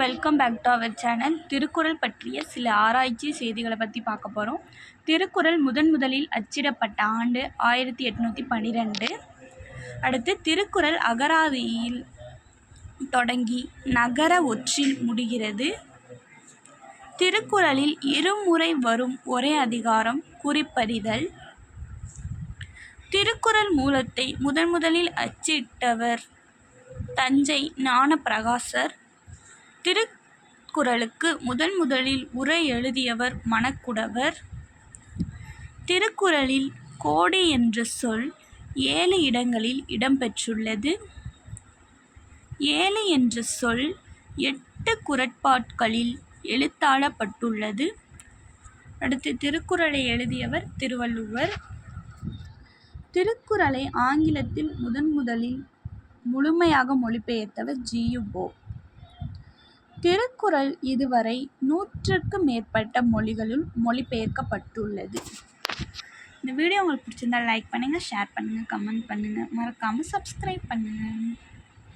Welcome back to our channel Thirukkural பற்றிய சில ஆராய்ச்சி செய்திகளை பற்றி பார்க்க போகிறோம் திருக்குறள் முதன் முதலில் அச்சிடப்பட்ட ஆண்டு ஆயிரத்தி எட்நூற்றி பன்னிரெண்டு அடுத்து திருக்குறள் அகராதியில் தொடங்கி நகர ஒற்றில் முடிகிறது. திருக்குறளில் இருமுறை வரும் ஒரே அதிகாரம் குறிப்பறிதல். திருக்குறள் மூலத்தை முதன் முதலில் அச்சிட்டவர் தஞ்சை ஞானப்பிரகாசர். திருக்குறளுக்கு முதன் முதலில் உரை எழுதியவர் மணக்குடவர். திருக்குறளில் கோடி என்ற சொல் ஏழு இடங்களில் இடம்பெற்றுள்ளது. ஏழு என்ற சொல் எட்டு குறட்பாட்களில் எழுத்தாளப்பட்டுள்ளது. அடுத்து திருக்குறளை எழுதியவர் திருவள்ளுவர். திருக்குறளை ஆங்கிலத்தில் முதன் முதலில் முழுமையாக மொழிபெயர்த்தவர் ஜியு போப் திருக்குறள் இதுவரை நூற்றுக்கு மேற்பட்ட மொழிகளுள் மொழிபெயர்க்கப்பட்டுள்ளது. இந்த வீடியோ உங்களுக்கு பிடிச்சிருந்தா லைக் பண்ணுங்கள் ஷேர் பண்ணுங்கள் கமெண்ட் பண்ணுங்கள் மறக்காமல் சப்ஸ்கிரைப் பண்ணுங்கள்